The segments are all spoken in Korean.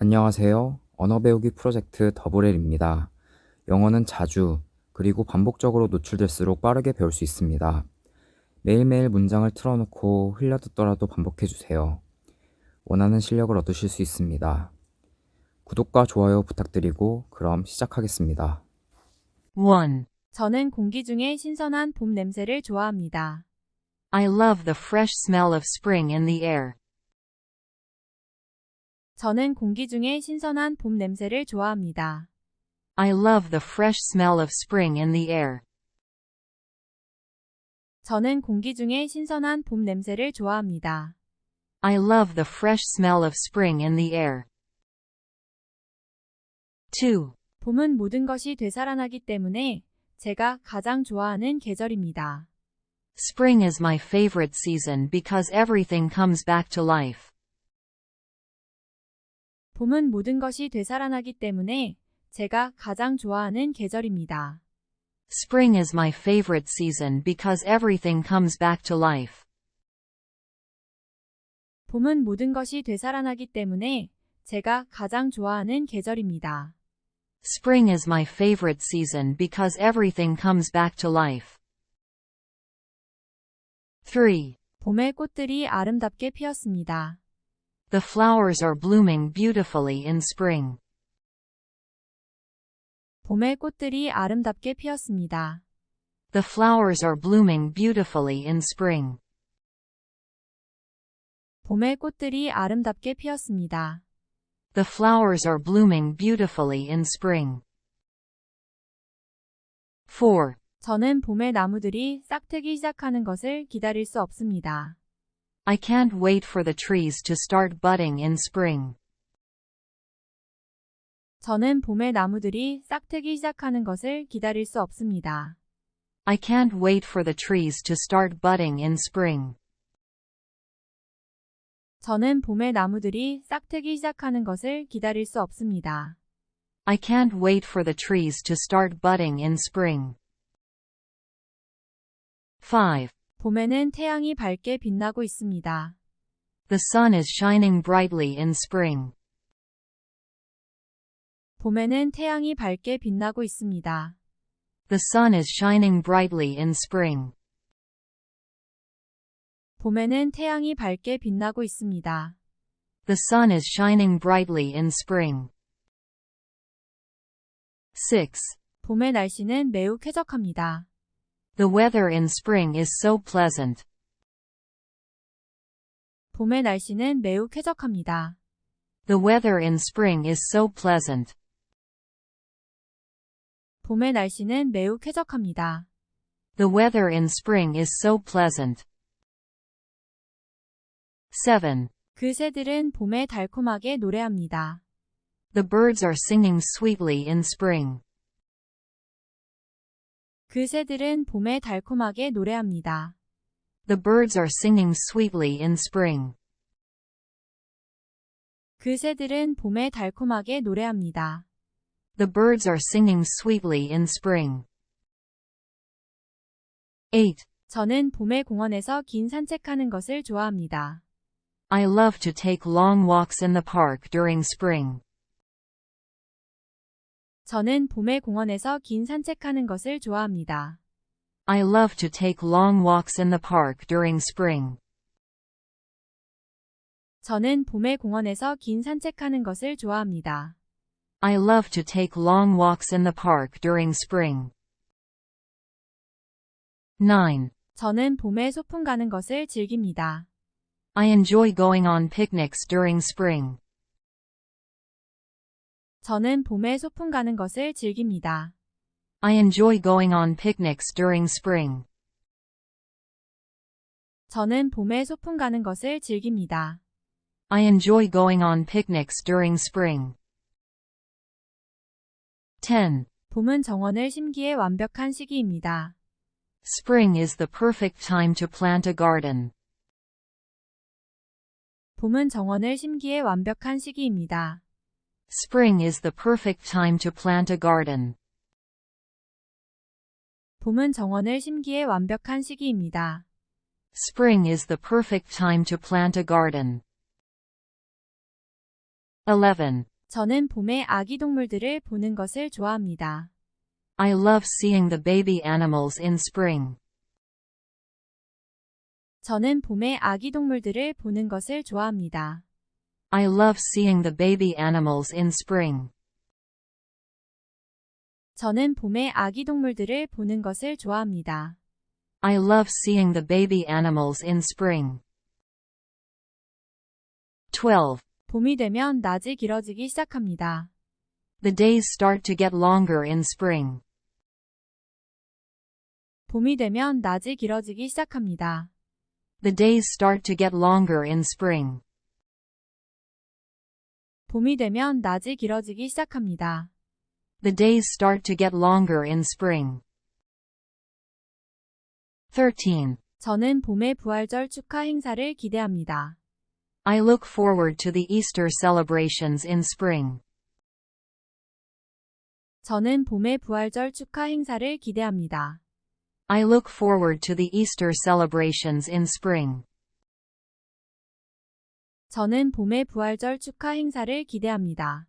안녕하세요. 언어 배우기 프로젝트 더블엘입니다. 영어는 자주, 그리고 반복적으로 노출될수록 빠르게 배울 수 있습니다. 매일매일 문장을 틀어놓고 흘려듣더라도 반복해주세요. 원하는 실력을 얻으실 수 있습니다. 구독과 좋아요 부탁드리고 그럼 시작하겠습니다. 1. 저는 공기 중에 신선한 봄 냄새를 좋아합니다. I love the fresh smell of spring in the air. 저는 공기 중에 신선한 봄 냄새를 좋아합니다. I love the fresh smell of spring in the air. 저는 공기 중에 신선한 봄 냄새를 좋아합니다. I love the fresh smell of spring in the air. 2. 봄은 모든 것이 되살아나기 때문에 제가 가장 좋아하는 계절입니다. Spring is my favorite season because everything comes back to life. 봄은 모든 것이 되살아나기 때문에 제가 가장 좋아하는 계절입니다. Spring is my favorite season because everything comes back to life. 봄은 모든 것이 되살아나기 때문에 제가 가장 좋아하는 계절입니다. Spring is my favorite season because everything comes back to life. 3. 봄의 꽃들이 아름답게 피었습니다. The flowers are blooming beautifully in spring. 봄의 꽃들이 아름답게 피었습니다. The flowers are blooming beautifully in spring. 봄의 꽃들이 아름답게 피었습니다. The flowers are blooming beautifully in spring. 4. 저는 봄의 나무들이 싹트기 시작하는 것을 기다릴 수 없습니다. I can't wait for the trees to start budding in spring. 저는 봄의 나무들이 싹트기 시작하는 것을 기다릴 수 없습니다. I can't wait for the trees to start budding in spring. 저는 봄의 나무들이 싹트기 시작하는 것을 기다릴 수 없습니다. I can't wait for the trees to start budding in spring. 5. 봄에는 태양이 밝게 빛나고 있습니다. The sun is shining brightly in spring. 봄에는 태양이 밝게 빛나고 있습니다. The sun is shining brightly in spring. 봄에는 태양이 밝게 빛나고 있습니다. The sun is shining brightly in spring. 6. 봄의 날씨는 매우 쾌적합니다. The weather in spring is so pleasant. 봄의 날씨는 매우 쾌적합니다. The weather in spring is so pleasant. 봄의 날씨는 매우 쾌적합니다. The weather in spring is so pleasant. 7. 그 새들은 봄에 달콤하게 노래합니다. The birds are singing sweetly in spring. 그 새들은 봄에 달콤하게 노래합니다. The birds are singing sweetly in spring. 그 새들은 봄에 달콤하게 노래합니다. The birds are singing sweetly in spring. 8. 저는 봄의 공원에서 긴 산책하는 것을 좋아합니다. I love to take long walks in the park during spring. 저는 봄의 공원에서 긴 산책하는 것을 좋아합니다. I love to take long walks in the park during spring. 저는 봄의 공원에서 긴 산책하는 것을 좋아합니다. I love to take long walks in the park during spring. 9. 저는 봄에 소풍 가는 것을 즐깁니다. I enjoy going on picnics during spring. 저는 봄에 소풍 가는 것을 즐깁니다. I enjoy going on picnics during spring. 저는 봄에 소풍 가는 것을 즐깁니다. I enjoy going on picnics during spring. 10. 봄은 정원을 심기에 완벽한 시기입니다. Spring is the perfect time to plant a garden. 봄은 정원을 심기에 완벽한 시기입니다. Spring is the perfect time to plant a garden. 봄은 정원을 심기에 완벽한 시기입니다. Spring is the perfect time to plant a garden. 11. 저는 봄에 아기 동물들을 보는 것을 좋아합니다. I love seeing the baby animals in spring. 저는 봄에 아기 동물들을 보는 것을 좋아합니다. I love seeing the baby animals in spring. 저는 봄에 아기 동물들을 보는 것을 좋아합니다. I love seeing the baby animals in spring. 12. 봄이 되면 낮이 길어지기 시작합니다. The days start to get longer in spring. 봄이 되면 낮이 길어지기 시작합니다. The days start to get longer in spring. 봄이 되면 낮이 길어지기 시작합니다. The days start to get longer in spring. 13. 저는 봄의 부활절 축하 행사를 기대합니다. I look forward to the Easter celebrations in spring. 저는 봄의 부활절 축하 행사를 기대합니다. I look forward to the Easter celebrations in spring. 저는 봄의 부활절 축하 행사를 기대합니다.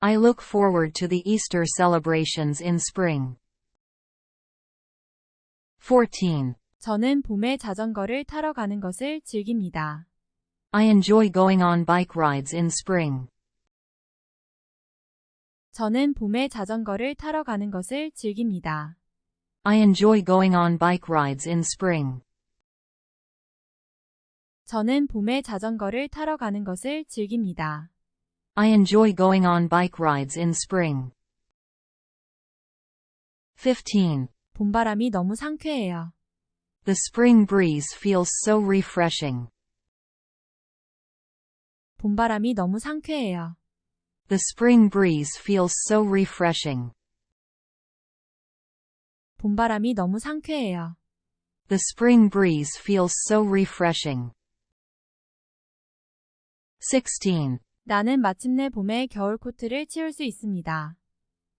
I look forward to the Easter celebrations in spring. 14. 저는 봄에 자전거를 타러 가는 것을 즐깁니다. I enjoy going on bike rides in spring. 저는 봄에 자전거를 타러 가는 것을 즐깁니다. I enjoy going on bike rides in spring. 저는 봄에 자전거를 타러 가는 것을 즐깁니다. I enjoy going on bike rides in spring. 15. 봄바람이 너무 상쾌해요. The spring breeze feels so refreshing. 봄바람이 너무 상쾌해요. The spring breeze feels so refreshing. 봄바람이 너무 상쾌해요. The spring breeze feels so refreshing. 16. 나는 마침내 봄에 겨울 코트를 치울 수 있습니다.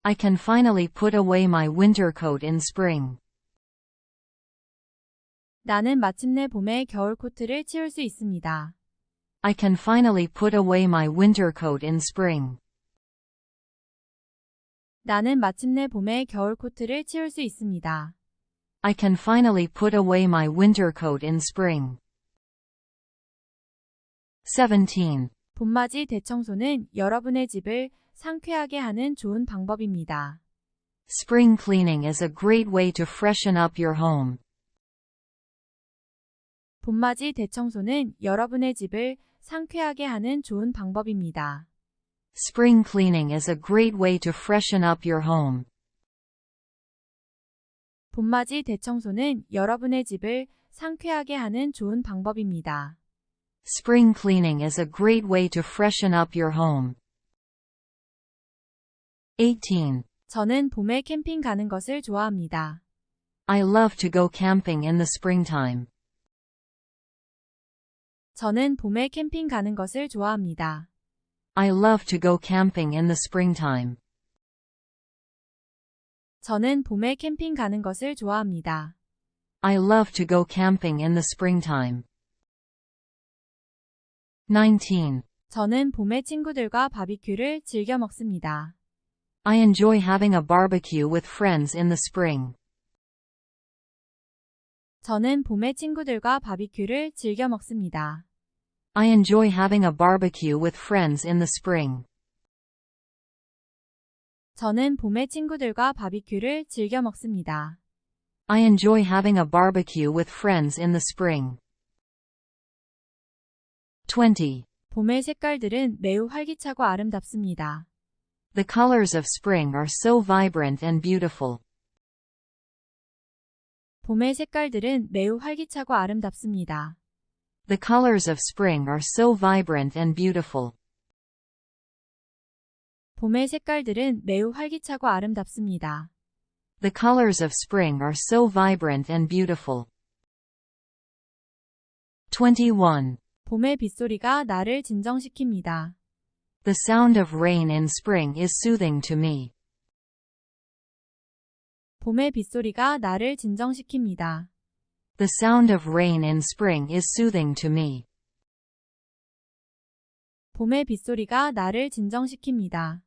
I can finally put away my winter coat in spring. 나는 마침내 봄에 겨울 코트를 치울 수 있습니다. I can finally put away my winter coat in spring. 나는 마침내 봄에 겨울 코트를 치울 수 있습니다. I can finally put away my winter coat in spring. 17. 봄맞이 대청소는 여러분의 집을 상쾌하게 하는 좋은 방법입니다. Spring cleaning is a great way to freshen up your home. 봄맞이 대청소는 여러분의 집을 상쾌하게 하는 좋은 방법입니다. Spring cleaning is a great way to freshen up your home. 봄맞이 대청소는 여러분의 집을 상쾌하게 하는 좋은 방법입니다. Spring cleaning is a great way to freshen up your home. 18. 저는 봄에 캠핑 가는 것을 좋아합니다. I love to go camping in the springtime. 저는 봄에 캠핑 가는 것을 좋아합니다. I love to go camping in the springtime. 저는 봄에 캠핑 가는 것을 좋아합니다. I love to go camping in the springtime. 19. 저는 봄에 친구들과 바비큐를 즐겨 먹습니다. I enjoy having a barbecue with friends in the spring. 저는 봄에 친구들과 바비큐를 즐겨 먹습니다. I enjoy having a barbecue with friends in the spring. 저는 봄에 친구들과 바비큐를 즐겨 먹습니다. I enjoy having a barbecue with friends in the spring. 20. 봄의 색깔들은 매우 활기차고 아름답습니다. The colors of spring are so vibrant and beautiful. 봄의 색깔들은 매우 활기차고 아름답습니다. The colors of spring are so vibrant and beautiful. 봄의 색깔들은 매우 활기차고 아름답습니다. The colors of spring are so vibrant and beautiful. 21. 봄의 빗소리가 나를 진정시킵니다. The sound of rain in spring is soothing to me. 봄의 빗소리가 나를 진정시킵니다. The sound of rain in spring is soothing to me. 봄의 빗소리가 나를 진정시킵니다.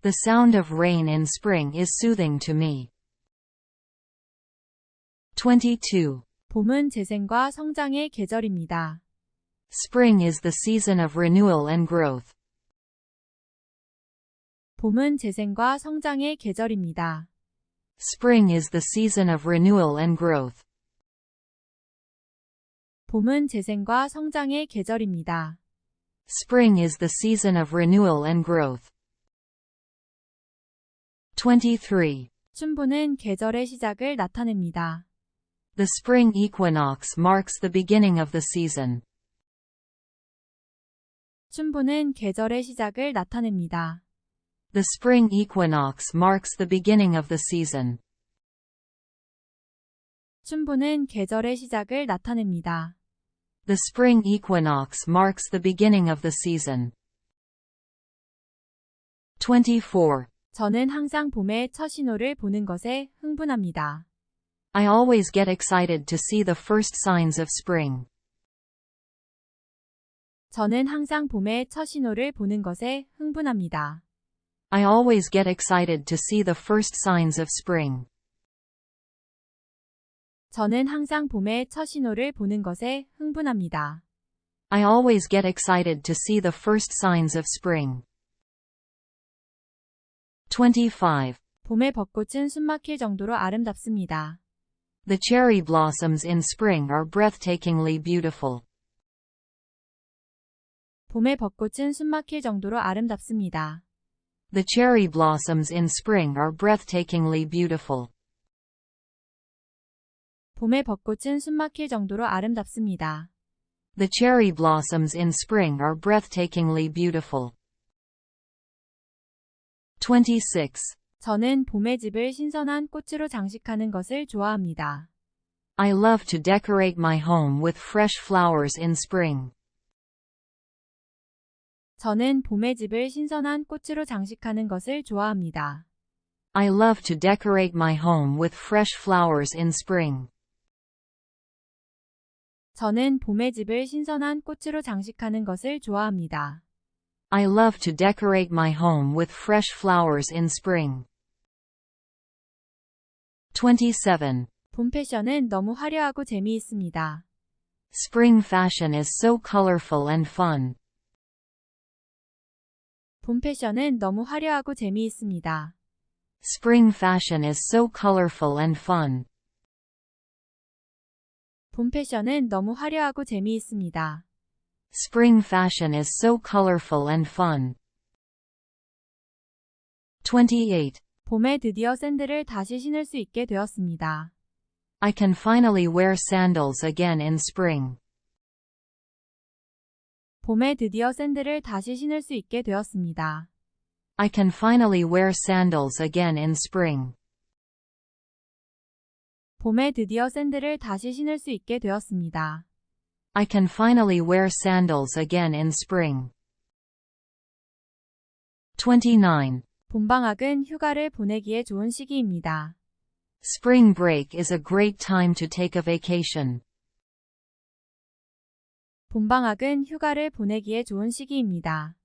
The sound of rain in spring is soothing to me. 22. 봄은 재생과 성장의 계절입니다. Spring is the season of renewal and growth. 봄은 재생과 성장의 계절입니다. Spring is the season of renewal and growth. 봄은 재생과 성장의 계절입니다. Spring is the season of renewal and growth. 23. 춘보는 계절의 시작을 나타냅니다. The spring equinox marks the beginning of the season. 춘보는 계절의 시작을 나타냅니다. The spring equinox marks the beginning of the season. 춘보는 계절의 시작을 나타냅니다. The spring equinox marks the beginning of the season. 24. 저는 항상 봄의 첫 신호를 보는 것에 흥분합니다. I always get excited to see the first signs of spring. 저는 항상 봄의 첫 신호를 보는 것에 흥분합니다. I always get excited to see the first signs of spring. 저는 항상 봄의 첫 신호를 보는 것에 흥분합니다. I always get excited to see the first signs of spring. 25. 봄의 벚꽃은 숨막힐 정도로 아름답습니다. The cherry blossoms in spring are breathtakingly beautiful. 봄의 벚꽃은 숨막힐 정도로 아름답습니다. The cherry blossoms in spring are breathtakingly beautiful. 봄의 벚꽃은 숨막힐 정도로 아름답습니다. The cherry blossoms in spring are breathtakingly beautiful. 26. 저는 봄의 집을 신선한 꽃으로 장식하는 것을 좋아합니다. I love to decorate my home with fresh flowers in spring. 저는 봄의 집을 신선한 꽃으로 장식하는 것을 좋아합니다. I love to decorate my home with fresh flowers in spring. 저는 봄의 집을 신선한 꽃으로 장식하는 것을 좋아합니다. I love to decorate my home with fresh flowers in spring. 27. 봄 패션은 너무 화려하고 재미있습니다. Spring fashion is so colorful and fun. 봄 패션은 너무 화려하고 재미있습니다. Spring fashion is so colorful and fun. 봄 패션은 너무 화려하고 재미있습니다. Spring fashion is so colorful and fun. 28. 봄에 드디어 샌들을 다시 신을 수 있게 되었습니다. I can finally wear sandals again in spring. 봄에 드디어 샌들을 다시 신을 수 있게 되었습니다. I can finally wear sandals again in spring. 봄에 드디어 샌들을 다시 신을 수 있게 되었습니다. I can finally wear sandals again in spring. 29. 봄방학은 휴가를 보내기에 좋은 시기입니다. Spring break is a great time to take a vacation. 봄방학은 휴가를 보내기에 좋은 시기입니다.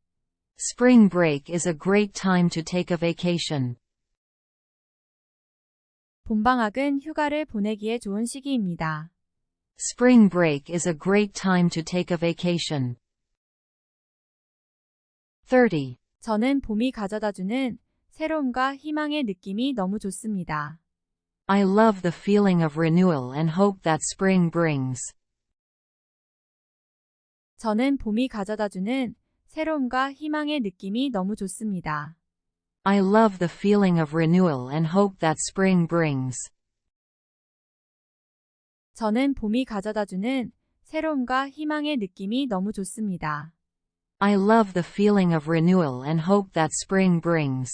Spring break is a great time to take a vacation. 봄방학은 휴가를 보내기에 좋은 시기입니다. Spring break is a great time to take a vacation. 30. 저는 봄이 가져다주는 새로움과 희망의 느낌이 너무 좋습니다. I love the feeling of renewal and hope that spring brings. 저는 봄이 가져다주는 새로움과 희망의 느낌이 너무 좋습니다. I love the feeling of renewal and hope that spring brings. 저는 봄이 가져다주는 새로움과 희망의 느낌이 너무 좋습니다. I love the feeling of renewal and hope that spring brings.